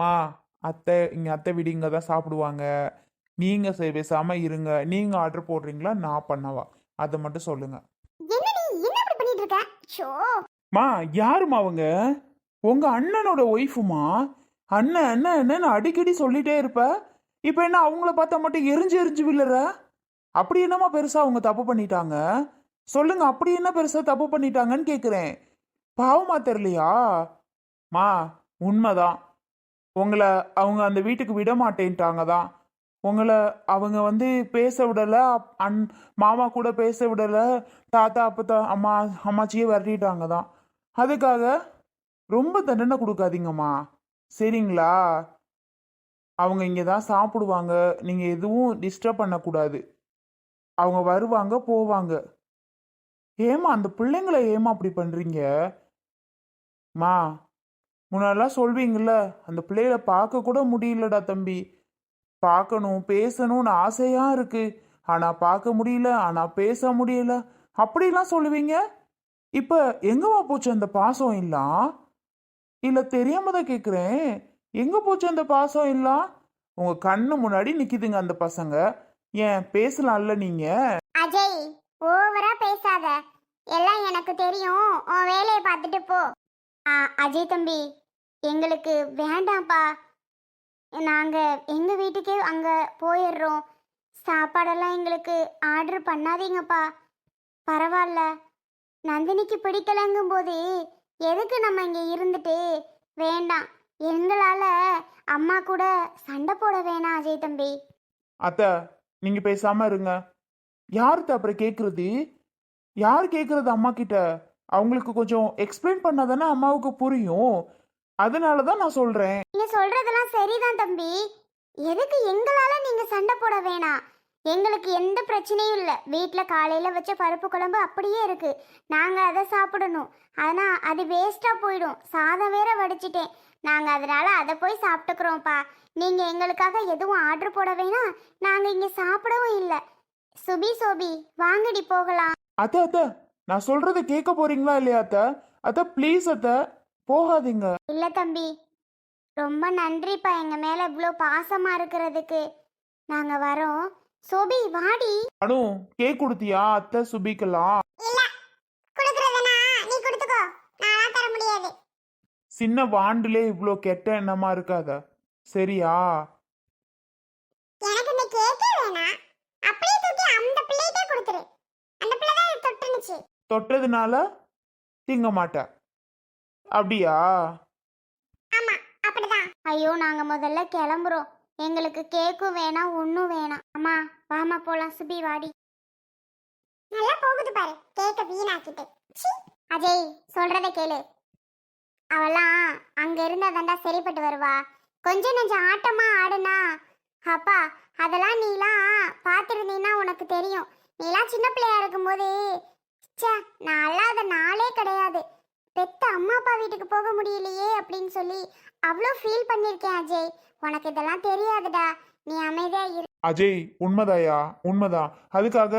மா அத்தை இங்க அத்தை வீடு இங்க தான் சாப்பிடுவாங்க. நீங்க சே- பேசாம இருங்க. நீங்க ஆர்டர் போடுறீங்களா நான் பண்ணவா? அதை மட்டும் சொல்லுங்க. என்னடி என்ன இப்படி பண்ணிட்டு இருக்க? ஷோ மா யாருமா அவங்க? உங்க அண்ணனோட ஒய்ஃபுமா அண்ணன் அண்ணன் அண்ணன் அடிக்கடி சொல்லிட்டே இருப்ப. இப்போ என்ன அவங்கள பார்த்தா மட்டும் எரிஞ்சு எரிஞ்சு விழுற? அப்படி என்னமா பெருசா அவங்க தப்பு பண்ணிட்டாங்க? சொல்லுங்க அப்படி என்ன பெருசா தப்பு பண்ணிட்டாங்கன்னு கேக்குறேன். பாவமா தெரியலையா? மா உண்மைதான். உங்களை அவங்க அந்த வீட்டுக்கு விட மாட்டேன்ட்டாங்க தான் உங்களை அவங்க வந்து பேச விடலை அன் மாமா கூட பேச விடலை தாத்தா அப்பத்தா அம்மா அம்மாச்சியே விரட்டிட்டாங்க தான் அதுக்காக ரொம்ப தண்டனை கொடுக்காதீங்கம்மா. சரிங்களா? அவங்க இங்கே தான் சாப்பிடுவாங்க. நீங்கள் எதுவும் டிஸ்டர்ப் பண்ணக்கூடாது. அவங்க வருவாங்க போவாங்க. ஏமா அந்த பிள்ளைங்களை ஏமா அப்படி பண்ணுறீங்க மா முன்னாடிலாம் சொல்வீங்கள்ல அந்த பிள்ளைகளை பார்க்க கூட முடியலடா தம்பி. பார்க்கணும் பேசணும்னு ஆசையா இருக்கு. ஆனா பார்க்க முடியல ஆனா பேச முடியல. அப்படிலாம் சொல்லுவீங்க? இப்ப எங்கம்மா போச்சு அந்த பாசம் இல்லாம் இல்ல தெரியாம தான் கேக்குறேன். எங்க போச்சு அந்த பாசம் இல்லாம் உங்க கண்ணு முன்னாடி நிக்குதுங்க அந்த பசங்க. ஏன் பேசலாம்ல நீங்க? அஜய் ஓவரா பேசாத. எல்லாம் எனக்கு தெரியும். உன் வேலையை பார்த்துட்டு போ. ஆ, அஜய் தம்பி எங்களுக்கு வேண்டாம்ப்பா. நாங்கள் எங்கள் வீட்டுக்கே அங்கே போயிடுறோம். சாப்பாடெல்லாம் எங்களுக்கு ஆர்டர் பண்ணாதீங்கப்பா. பரவாயில்ல. நந்தினிக்கு பிடிக்கலங்கும் போது எதுக்கு நம்ம இங்கே இருந்துட்டு? வேண்டாம். எங்களால் அம்மா கூட சண்டை போட வேணாம் அஜய் தம்பி. அத்தை நீங்க பேசாம இருங்க. யாருக்கு அப்புறம் கேக்குறது? யார் கேக்குறது அம்மா கிட்ட அவங்களுக்கு கொஞ்சம் எக்ஸ்பிளைன் பண்ணாதானே அம்மாவுக்கு புரியும். அதனால தான் நான் சொல்றேன். நீங்க சொல்றதெல்லாம் சரிதான் தம்பி. எதுக்கு எங்களால நீங்க சண்டை போட வேணாம். எங்களுக்கு எந்த பிரச்சனையும் இல்லை. வீட்டில் காலையில் வச்ச பருப்பு குழம்பு அப்படியே இருக்கு. நாங்கள் அதை சாப்பிடணும். ஆனால் அது வேஸ்ட்டாக போயிடும். சாதம் வேற வடிச்சிட்டேன். நாங்கள் அதனால அதை போய் சாப்பிட்டுக்கிறோம்ப்பா. நீங்கள் எங்களுக்காக எதுவும் ஆர்டர் போட வேணாம். நாங்கள் இங்கே சாப்பிடவும் இல்லை. சுபி சோபி வாங்கடி போகலாம். அத்தை அத்தை. நான் சொல்றதை கேட்க போறீங்களா இல்லையா அத்தை? அத்தை ப்ளீஸ் அத்தை போகாதீங்க. இல்லை தம்பி. ரொம்ப நன்றிப்பா. எங்கள் மேலே இவ்வளோ பாசமாக இருக்கிறதுக்கு. நாங்கள் வரோம். சோபி வாடி. அனு கேக் கொடுத்தியா? அத்தை சுபிக்கலாம் இல்ல. குடுக்கறதுனா நீ கொடுத்துக்கோ. நான் தர முடியாது. சின்ன வாண்டுலே இவ்வளோ கெட்ட எண்ணமா இருக்காத. சரியா எனக்கு இந்த கேக்கே வேணாம் அப்படியே தூக்கி அந்த பிள்ளைகிட்டே கொடுத்துரு அந்த பிள்ளை தான் தொட்டுனுச்சு தொட்டதுனால திங்க மாட்டேன். அப்படியா? ஆமா அப்படிதான். ஐயோ நாங்க முதல்ல கிளம்புறோம். எங்களுக்கு கேக்கும் வேணாம் ஒன்றும் வேணாம். அம்மா வாமா போலாம். சுபி வாடி. நல்லா போகுது பாரு. கேக்க வீணாக்கிட்டு சீ. அஜய் சொல்றத கேளு. அவெல்லாம் அங்க இருந்தா தாண்டா சரிப்பட்டு வருவா. கொஞ்சம் நெஞ்சம் ஆட்டமா ஆடுனா அப்பா அதெல்லாம் நீலாம் பார்த்துருந்தீன்னா உனக்கு தெரியும். நீலாம் சின்ன பிள்ளையா இருக்கும்போது ச்சே நான் அல்லாத நாளே கிடையாது. பெத்த அம்மா அப்பா வீட்டுக்கு போக முடியலையே அப்படின்னு சொல்லி அவ்வளோ ஃபீல் பண்ணியிருக்கேன் அஜய். உனக்கு இதெல்லாம் தெரியாதுடா. நீ அமைதியா இரு. அஜய் உண்மைதாயா? உண்மைதான். அதுக்காக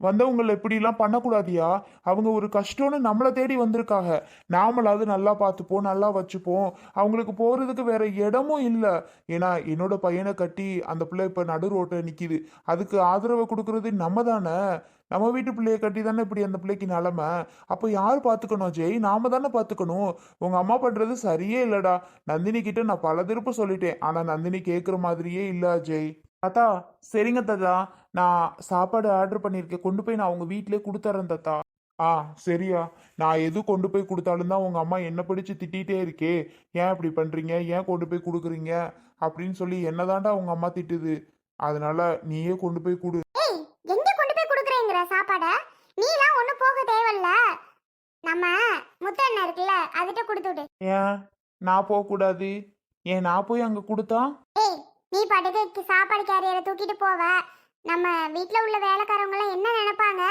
வந்தவங்களை இப்படிலாம் பண்ணக்கூடாதியா? அவங்க ஒரு கஷ்டம்னு நம்மளை தேடி வந்திருக்காங்க. நாமளாவது நல்லா பார்த்துப்போம் நல்லா வச்சுப்போம். அவங்களுக்கு போகிறதுக்கு வேற இடமும் இல்லை. ஏன்னா என்னோட பையனை கட்டி அந்த பிள்ளை இப்போ நடு ரோட்டில் நிற்கிது அதுக்கு ஆதரவை கொடுக்கறது நம்ம தானே? நம்ம வீட்டு பிள்ளைய கட்டி தானே இப்படி அந்த பிள்ளைக்கு நிலமை? அப்போ யார் பார்த்துக்கணும் ஜெய்? நாம தானே பார்த்துக்கணும். உங்கள் அம்மா பண்ணுறது சரியே இல்லைடா. நந்தினி கிட்ட நான் பல திருப்பம் சொல்லிட்டேன். ஆனால் நந்தினி கேட்குற மாதிரியே இல்லை ஜெய். தாத்தா சரிங்க தாத்தா. நான் சாப்பாடு ஆர்டர் பண்ணியிருக்கேன். கொண்டு போய் நான் உங்க வீட்டிலே கொடுத்துறேன் தாத்தா. ஆ சரியா. நான் எது கொண்டு போய் கொடுத்தாலும் தான் உங்க அம்மா என்ன பிடிச்சு திட்டிகிட்டே இருக்கே. ஏன் இப்படி பண்றீங்க? ஏன் கொண்டு போய் கொடுக்குறீங்க? அப்படின்னு சொல்லி என்னதாண்டா உங்க அம்மா திட்டுது. அதனால நீயே கொண்டு போய் கொடு. எங்க கொண்டு போய் கொடுக்குறேங்கிற சாப்பாடை? நீலாம் ஒன்றும் போக தேவையில்ல. நம்ம முத்தண்ணன் இருக்குல்ல அதுகிட்ட கொடுத்து விடு. ஏன்? நான் போகக்கூடாது. ஏன் நான் போய் அங்கே கொடுத்தா? ஏய் நீ பாட்டுக்கு சாப்பாடு கேரியரை தூக்கிட்டு போவ. நம்ம வீட்டில் உள்ள வேலைக்காரவங்களாம் என்ன நினைப்பாங்க?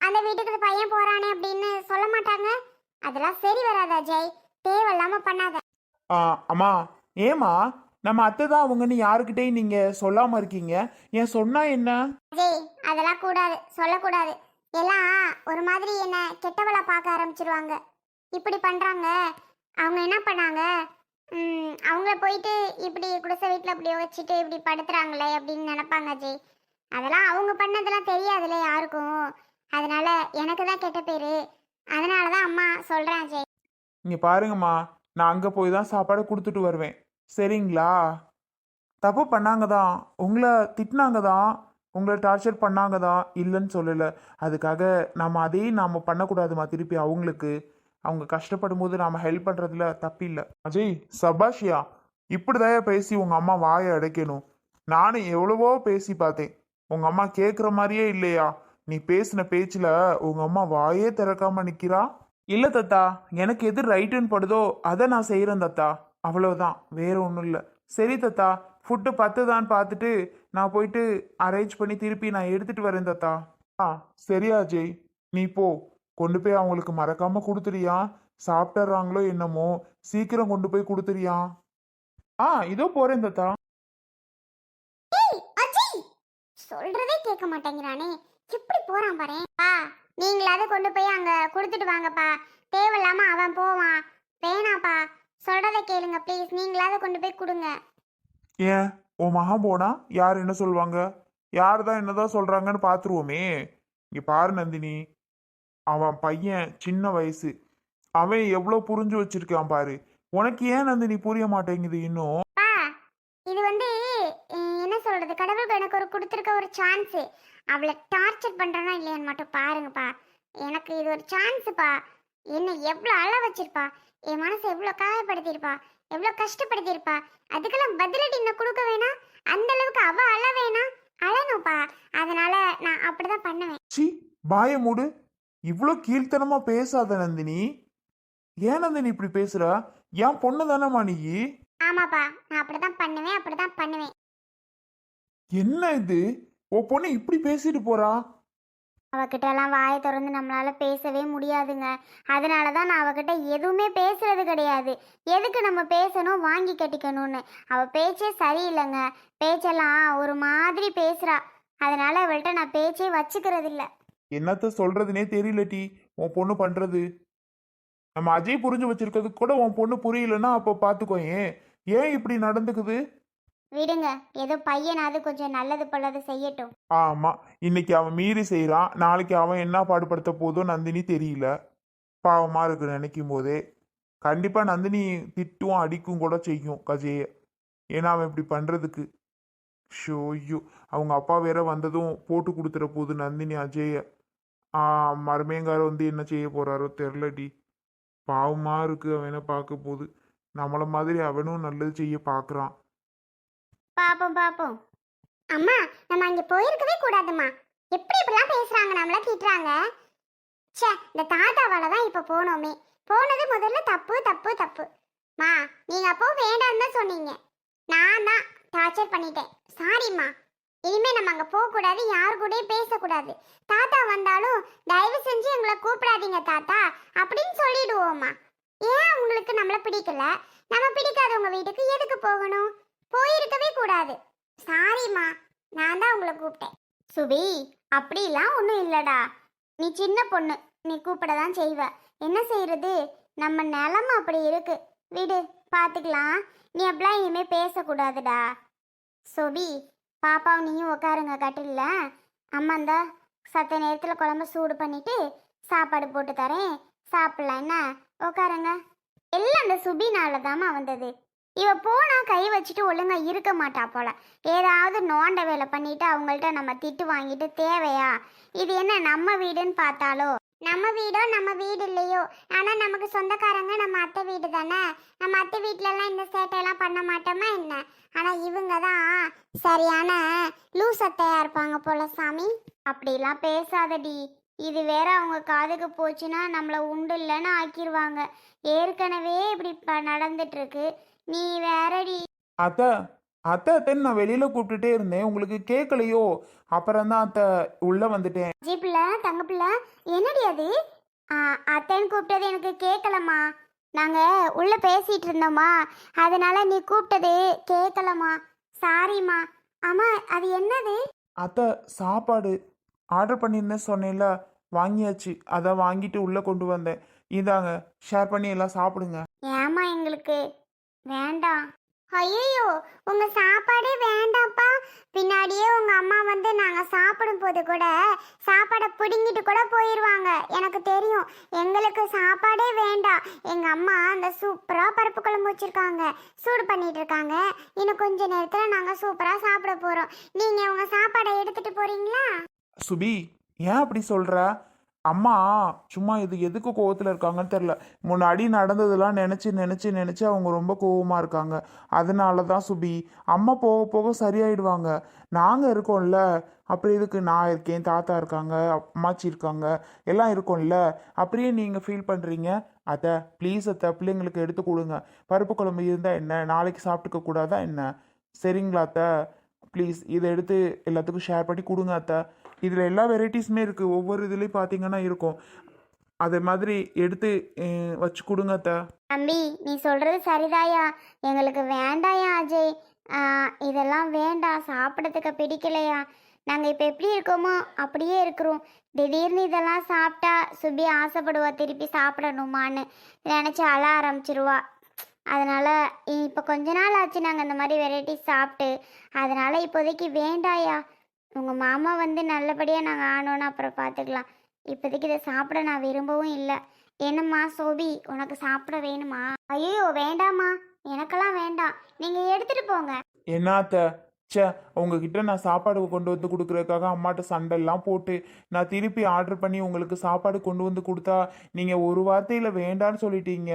அந்த வீட்டுக்கு பையன் போறானே அப்படின்னு சொல்ல மாட்டாங்க. அதெல்லாம் சரி வராது அஜய். தேவையில்லாம பண்ணாத. ஆ, அம்மா ஏமா நம்ம அத்தை தான் அவங்கன்னு யாருக்கிட்டையும் நீங்க சொல்லாம இருக்கீங்க. ஏன் சொன்னா என்ன? அஜய் அதெல்லாம் கூடாது சொல்லக்கூடாது. எல்லாம் ஒரு மாதிரி என்ன கெட்டவளா பார்க்க ஆரம்பிச்சிருவாங்க. இப்படி பண்றாங்க. அவங்க என்ன பண்ணாங்க? ம், அவங்கள போயிட்டு இப்படி குடிசை வீட்டில் இப்படி வச்சுட்டு இப்படி படுத்துறாங்களே அப்படின்னு நினைப்பாங்க அஜய். அதெல்லாம் அவங்க பண்ணதெல்லாம் தெரியாதுல்ல யாருக்கும். அதனால எனக்கு தான் கெட்ட பேரு. அதனால தான் அம்மா சொல்கிறேன் அஜய் இங்கே பாருங்கம்மா நான் அங்கே போய் தான் சாப்பாடு கொடுத்துட்டு வருவேன். சரிங்களா? தப்பு பண்ணாங்க தான். உங்களை திட்டினாங்க தான். உங்களை டார்ச்சர் பண்ணாங்க தான். இல்லைன்னு சொல்லலை. அதுக்காக நம்ம அதையும் நாம் பண்ணக்கூடாதுமா திருப்பி அவங்களுக்கு. அவங்க கஷ்டப்படும் போது நாம் ஹெல்ப் பண்ணுறதுல தப்பில்லை அஜய் சபாஷியா இப்படிதான் பேசி உங்கள் அம்மா வாயை அடைக்கணும். நானும் எவ்வளவோ பேசி பார்த்தேன். உங்கள் அம்மா கேட்குற மாதிரியே இல்லையா? நீ பேசின பேச்சில் உங்கள் அம்மா வாயே திறக்காம நிக்கிறா? இல்லை தத்தா எனக்கு எது ரைட்டுன்னு படுதோ அதை நான் செய்கிறேன் தத்தா. அவ்வளவுதான் வேற ஒன்றும் இல்லை. சரி தத்தா ஃபுட்டு பத்துதான்னு பார்த்துட்டு நான் போயிட்டு அரேஞ்ச் பண்ணி திருப்பி நான் எடுத்துட்டு வரேன் தத்தா. ஆ சரியா ஜெய் நீ போ. கொண்டு போய் அவங்களுக்கு மறக்காம கொடுத்துறியா? சாப்பிட்டுறாங்களோ என்னமோ? சீக்கிரம் கொண்டு போய் கொடுத்துறியா? ஆ இதோ போறேன் தத்தா ஏய் அஜய் சொல்றதே மாட்டேங்கிறானே. எப்படி போறான் பாரு பா நீங்களாவது கொண்டு போய் அங்க கொடுத்துட்டு வாங்கப்பா. தேவையில்லாம அவன் போவான். வேணாப்பா சொல்றதை கேளுங்க ப்ளீஸ் நீங்களாவது கொண்டு போய் கொடுங்க. ஏன்? உன் மகன் போனா யார் என்ன சொல்லுவாங்க? யார் தான் என்னதான் சொல்றாங்கன்னு பார்த்துருவோமே இங்க பாரு நந்தினி. அவன் பையன் சின்ன வயசு. அவன் எவ்வளோ புரிஞ்சு வச்சிருக்கான் பாரு. உனக்கு ஏன் நந்தினி புரிய மாட்டேங்குது இன்னும் பா இது வந்து அஹ், என்ன சொல்றது கடவுள் எனக்கு ஒரு கொடுத்துருக்க ஒரு சான்ஸ் அவளை டார்ச்சர் பண்றனா இல்லையான்னு மட்டும் பாருங்கப்பா. எனக்கு இது ஒரு சான்ஸ்ப்பா என்ன எவ்வளோ அழ வச்சிருப்பா. என் மனசை எவ்வளோ காயப்படுத்தியிருப்பா. எவ்வளோ கஷ்டப்படுத்தியிருப்பா. அதுக்கெல்லாம் பதிலடி இன்னும் கொடுக்க வேணாம் அந்த அளவுக்கு அவ அழ வேணாம் அழணும்ப்பா. அதனால நான் அப்படிதான் பண்ணுவேன். சி பாய மூடு. இவ்வளோ கீழ்த்தனமா பேசாத நந்தினி. ஏன் நந்தினி இப்படி பேசுற? என் பொண்ணு தானேம்மா நீ? ஆமாப்பா. நான் அப்படிதான் பண்ணுவேன். அப்படிதான் பண்ணுவேன். என்ன இது? உன் பொண்ணு இப்படி பேசிட்டு போறா? அவகிட்ட எல்லாம் வாயை திறந்து நம்மளால பேசவே முடியாதுங்க. அதனால தான் நான் அவகிட்ட எதுவுமே பேசுறது கிடையாது. எதுக்கு நம்ம பேசணும் வாங்கி கட்டிக்கணும்னு. அவ பேச்சே சரியில்லைங்க. பேச்செல்லாம் ஒரு மாதிரி பேசுறா. அதனால அவள்கிட்ட நான் பேச்சே வச்சுக்கிறது இல்ல என்னத்த சொல்றதுனே தெரியல டி. உன் பொண்ணு பண்றது? நம்ம அஜய் புரிஞ்சு வச்சிருக்கிறதுக்கு கூட உன் பொண்ணு புரியலன்னா அப்போ பார்த்துக்கோ ஏன்? ஏன் இப்படி நடந்துக்குது? விடுங்க. ஏதோ பையனாவது கொஞ்சம் நல்லது பொல்லது செய்யட்டும். ஆமா இன்னைக்கு அவன் மீறி செய்யறான் நாளைக்கு அவன் என்ன பாடுபடுத்த போதோ நந்தினி தெரியல. பாவமா இருக்கு நினைக்கும் போதே. கண்டிப்பா நந்தினி திட்டும் அடிக்கும் கூட செய்யும் கஜைய. ஏன்னா அவன் இப்படி பண்றதுக்கு. ஷோ ஐயோ. அவங்க அப்பா வேற வந்ததும் போட்டு கொடுத்துற போது நந்தினி அஜய. ஆ மருமேங்கார வந்து என்ன செய்ய போறாரோ தெரிலடி பாவமா இருக்கு அவன் என்ன பார்க்க போகுது நம்மள மாதிரி அவனும் நல்லது செய்ய பார்க்குறான். பாப்போம் பாப்போம். அம்மா நம்ம அங்க போயிருக்கவே கூடாதுமா எப்படி இப்படிலாம் பேசுறாங்க நம்மள திட்டுறாங்க? ச்சே இந்த தாத்தாவால தான் இப்ப போனோமே. போனது முதல்ல தப்பு தப்பு தப்பு. மா நீங்க அப்போ வேண்டாம்னு தான் சொன்னீங்க. நான் தான் டார்ச்சர் பண்ணிட்டேன். சாரிம்மா இனிமே நம்ம அங்க போக கூடாது யாரு கூட பேசக்கூடாது. தாத்தா வந்தாலும் தயவு செஞ்சு எங்களை கூப்பிடாதீங்க தாத்தா. அப்படின்னு சொல்லிடுவோம்மா. ஏன் உங்களுக்கு நம்மள பிடிக்கல? நம்ம பிடிக்காதவங்க வீட்டுக்கு எதுக்கு போகணும்? போயிருக்க சாரிம்மா நான் தான் உங்களை கூப்பிட்டேன். சுபி அப்படிலாம் ஒன்றும் இல்லைடா. நீ சின்ன பொண்ணு நீ கூப்பிட தான் செய்வ. என்ன செய்யறது நம்ம நிலமை அப்படி இருக்கு. விடு பார்த்துக்கலாம் நீ அப்படிலாம் இனிமேல் பேசக்கூடாதுடா. சுபி பாப்பாவும் நீயும் உட்காருங்க கட்டில்ல. அம்மா இந்த சத்த நேரத்தில் குழம்பு சூடு பண்ணிட்டு சாப்பாடு போட்டு தரேன். சாப்பிட்லாம் என்ன உட்காருங்க எல்லாம் அந்த சுபினால தாம்மா வந்தது. இவ போனா கை வச்சுட்டு ஒழுங்கா இருக்க மாட்டா போல. ஏதாவது நோண்ட வேலை பண்ணிட்டு அவங்கள்ட்ட நம்ம திட்டு வாங்கிட்டு தேவையா? இது என்ன நம்ம வீடுன்னு பார்த்தாலோ? நம்ம வீடோ நம்ம வீடு இல்லையோ? ஆனா நமக்கு சொந்தக்காரங்க நம்ம அத்தை வீடு தானே? நம்ம அத்தை வீட்ல எல்லாம் இந்த சேட்டையெல்லாம் பண்ண மாட்டோமா என்ன? ஆனா இவங்க தான் சரியான லூஸ் அத்தையா இருப்பாங்க போல சாமி. அப்படிலாம் பேசாதடி. இது வேற அவங்க காதுக்கு போச்சுன்னா நம்மளை உண்டு இல்லைன்னு ஆக்கிடுவாங்க ஏற்கனவே இப்படி ப- நடந்துட்டு இருக்கு நீ வேறடி. அத்தை அத்தை அத்தைன்னு நான் வெளியில கூப்பிட்டுட்டே இருந்தேன். உங்களுக்கு கேட்கலையோ அப்புறம் தான் அத்தை உள்ள வந்துட்டேன். ஜி பிள்ளை தங்க பிள்ளை என்னடி அது? ஆ, அத்தைன்னு கூப்பிட்டது எனக்கு கேட்கலம்மா நாங்கள் உள்ளே பேசிகிட்டு இருந்தோமா அதனால நீ கூப்பிட்டது கேட்கலம்மா சாரிம்மா. ஆமாம் அது என்னது? அத்தை சாப்பாடு ஆர்டர் பண்ணியிருந்தேன் சொன்னேன்ல. வாங்கியாச்சு. அதை வாங்கிட்டு உள்ளே கொண்டு வந்தேன். இதாங்க ஷேர் பண்ணி எல்லாம் சாப்பிடுங்க. ஏம்மா எங்களுக்கு? வேண்டாம் ஐயோ உங்க சாப்பாடே வேண்டாம்ப்பா. பின்னாடியே உங்க அம்மா வந்து நாங்க சாப்பிடும் போது கூட சாப்பாடை பிடுங்கிட்டு கூட போயிடுவாங்க எனக்கு தெரியும். எங்களுக்கு சாப்பாடே வேண்டாம் எங்க அம்மா அந்த சூப்பரா பருப்பு குழம்பு வச்சிருக்காங்க. சூடு பண்ணிட்டு இருக்காங்க. இன்னும் கொஞ்ச நேரத்துல நாங்க சூப்பரா சாப்பிட போறோம். நீங்க உங்க சாப்பாடை எடுத்துட்டு போறீங்களா? சுபி ஏன் அப்படி சொல்ற? அம்மா சும்மா இது எதுக்கு கோவத்தில் இருக்காங்கன்னு தெரில முன்னாடி நடந்ததெல்லாம் நினச்சி நினச்சி நினச்சி அவங்க ரொம்ப கோவமாக இருக்காங்க. அதனால தான் சுபி அம்மா போக போக சரியாயிடுவாங்க. நாங்கள் இருக்கோம்ல அப்புறம் இதுக்கு நான் இருக்கேன் தாத்தா இருக்காங்க அம்மாச்சி இருக்காங்க எல்லாம் இருக்கோம்ல அப்படியே நீங்கள் ஃபீல் பண்ணுறீங்க அத்தை ப்ளீஸ் அத்தை பிள்ளைங்களுக்கு எடுத்து கொடுங்க. பருப்பு குழம்பு இருந்தால் என்ன? நாளைக்கு சாப்பிட்டுக்க கூடாதா என்ன? சரிங்களா அத்தை? ப்ளீஸ் இதை எடுத்து எல்லாத்துக்கும் ஷேர் பண்ணி கொடுங்க அத்தை. இதில் எல்லா வெரைட்டிஸுமே இருக்குது ஒவ்வொரு இதுலேயும் பார்த்தீங்கன்னா இருக்கும். அதே மாதிரி எடுத்து வச்சு கொடுங்க தம்பி நீ சொல்றது சரிதாயா எங்களுக்கு வேண்டாயா அஜய். இதெல்லாம் வேண்டாம் சாப்பிடறதுக்கு பிடிக்கலையா. நாங்கள் இப்போ எப்படி இருக்கோமோ அப்படியே இருக்கிறோம். திடீர்னு இதெல்லாம் சாப்பிட்டா சுபி ஆசைப்படுவா திருப்பி சாப்பிடணுமான்னு. நினச்சி அழ ஆரம்பிச்சிருவா. அதனால் இப்போ கொஞ்ச நாள் ஆச்சு நாங்கள் இந்த மாதிரி வெரைட்டிஸ் சாப்பிட்டு. அதனால் இப்போதைக்கு வேண்டாயா உங்கள் மாமா வந்து நல்லபடியாக நாங்கள் ஆனோன்னு அப்புறம் பார்த்துக்கலாம் இப்போதைக்கு இதை சாப்பிட நான் விரும்பவும் இல்லை. என்னம்மா சோபி உனக்கு சாப்பிட வேணுமா? ஐயோ வேண்டாம்மா. எனக்கெல்லாம் வேண்டாம். நீங்கள் எடுத்துகிட்டு போங்க. என்ன ச்சே உங்ககிட்ட நான் சாப்பாடு கொண்டு வந்து கொடுக்குறதுக்காக அம்மாட்ட சண்டைலாம் போட்டு நான் திருப்பி ஆர்டர் பண்ணி உங்களுக்கு சாப்பாடு கொண்டு வந்து கொடுத்தா நீங்கள் ஒரு வார்த்தையில் வேண்டான்னு சொல்லிட்டீங்க.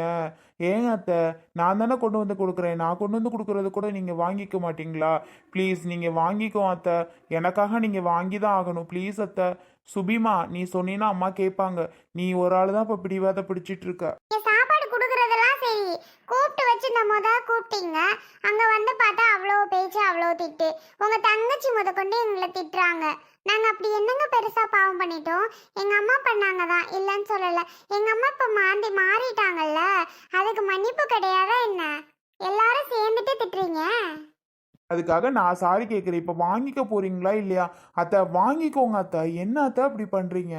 ஏங்க அத்தை? நான் தானே கொண்டு வந்து கொடுக்குறேன். நான் கொண்டு வந்து கொடுக்குறது கூட நீங்கள் வாங்கிக்க மாட்டீங்களா? ப்ளீஸ் நீங்கள் வாங்கிக்கோ அத்தை. எனக்காக நீங்கள் வாங்கி தான் ஆகணும். ப்ளீஸ் அத்தை. சுபிமா நீ சொன்னீன்னா அம்மா கேட்பாங்க. நீ ஒரு ஆள் தான் இப்போ பிடிவாத பிடிச்சிட்டு இருக்க. சாப்பாடு கொடுக்குறதெல்லாம் சரி. கூப்பிட்டு வச்சு நம்ம தான் கூப்பிட்டீங்க. அங்கே வந்து பார்த்தா அவ்வளோ அவ்வளோ திட்டு. உங்க தங்கச்சி முத கொண்டு எங்களை திட்டுறாங்க. நாங்க அப்படி என்னங்க பெருசா பாவம் பண்ணிட்டோம்? எங்க அம்மா பண்ணாங்க தான். இல்லைன்னு சொல்லல. எங்க அம்மா இப்ப மாந்தி மாறிட்டாங்கல்ல? அதுக்கு மன்னிப்பு கிடையாதா என்ன? எல்லாரும் சேர்ந்துட்டு திட்டுறீங்க? அதுக்காக நான் சாரி கேட்குறேன் இப்போ வாங்கிக்க போறீங்களா இல்லையா? அத்தை வாங்கிக்கோங்க அத்தை. என்ன அத்தை அப்படி பண்ணுறீங்க